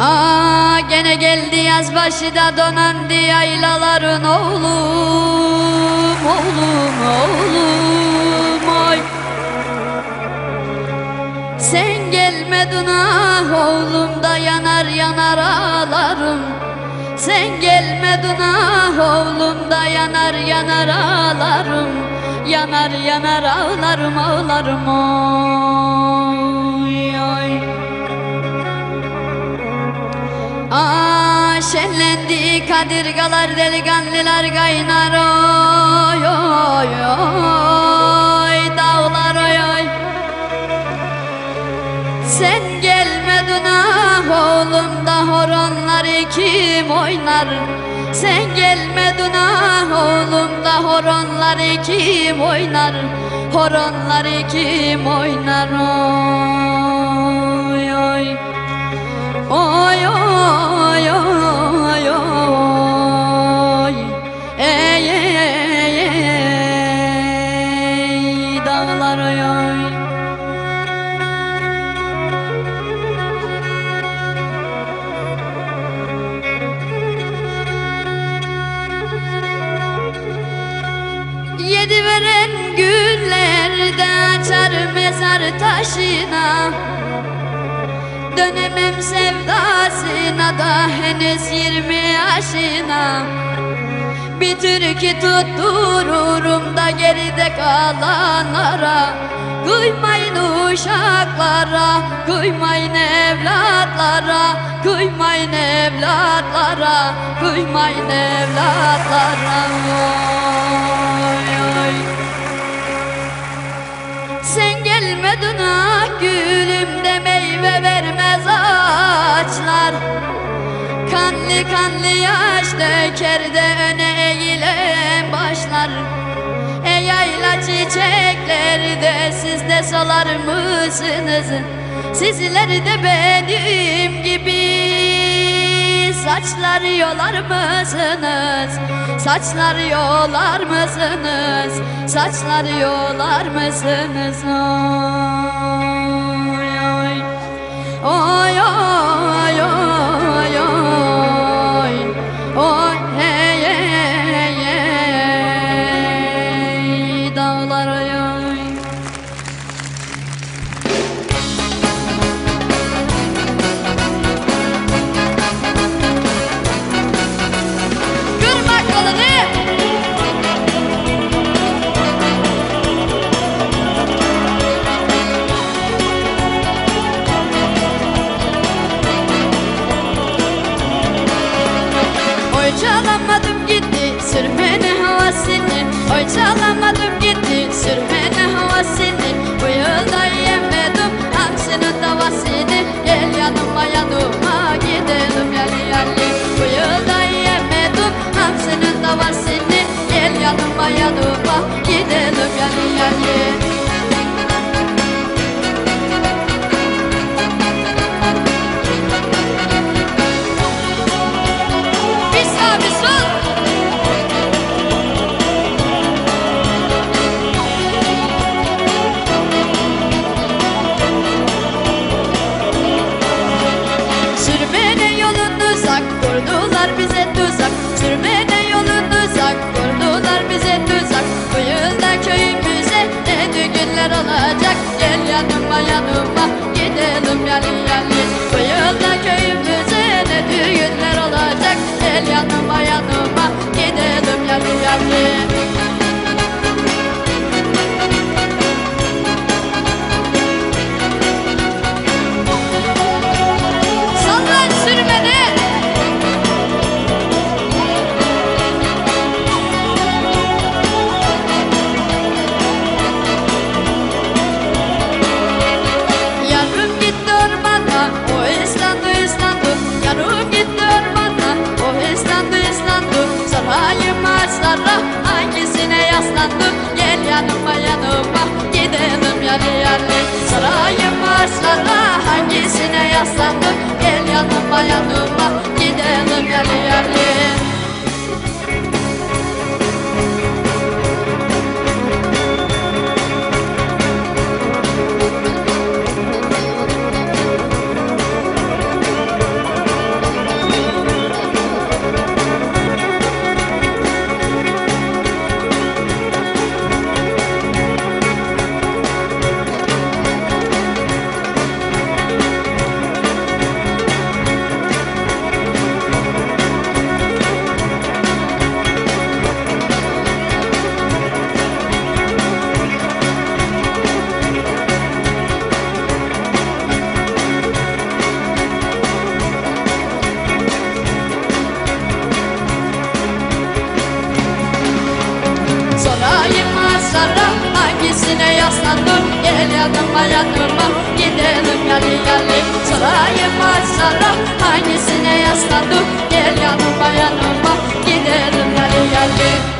Gene geldi yaz başı da donandı yaylaların oğlum Oğlum oğlum oy. Sen gelmedin ah oğlum da yanar yanar ağlarım. Sen gelmedin ah oğlum da yanar yanar ağlarım. Yanar yanar ağlarım ağlarım oy Aa, şenlendi kadirgalar delikanlılar kaynar oy oy oy dağlar oy oy. Sen gelmedin ah oğlum da horonları kim oynar? Sen gelmedin ah oğlum da horonları kim oynar? Horonları kim oynar oy Yedi veren güllerde açar mezar taşına. Dönemem sevdasına da henüz yirmi yaşına. Bir türkü tuttururum da geride kalanlara. Kıymayın uşaklara, kıymayın evlatlara. Kıymayın evlatlara, kıymayın evlatlara. Oy, Sen gelmedin ah gülüm de meyve vermez ağaçlar. Kanlı kanlı yaş döker de öne eğilen başlar. E yayla çiçekleri de siz de solar mısınız? Sizler de benim gibi Saçlar yolar mısınız? Saçlar yolar mısınız? Saçlar yolar mısınız? Oy oy oy oy yanıma yanıma gidelim. Yali yali Bu yılda yemedim. Hamsının tavasını Gel yanıma yanıma gidelim. Yali yali yanıma dur Gelelim hayatıma. Gidelim yali yali Sarayı pazara hangisine yaslan dur Gel yanıma yanıma. Gidelim yali yali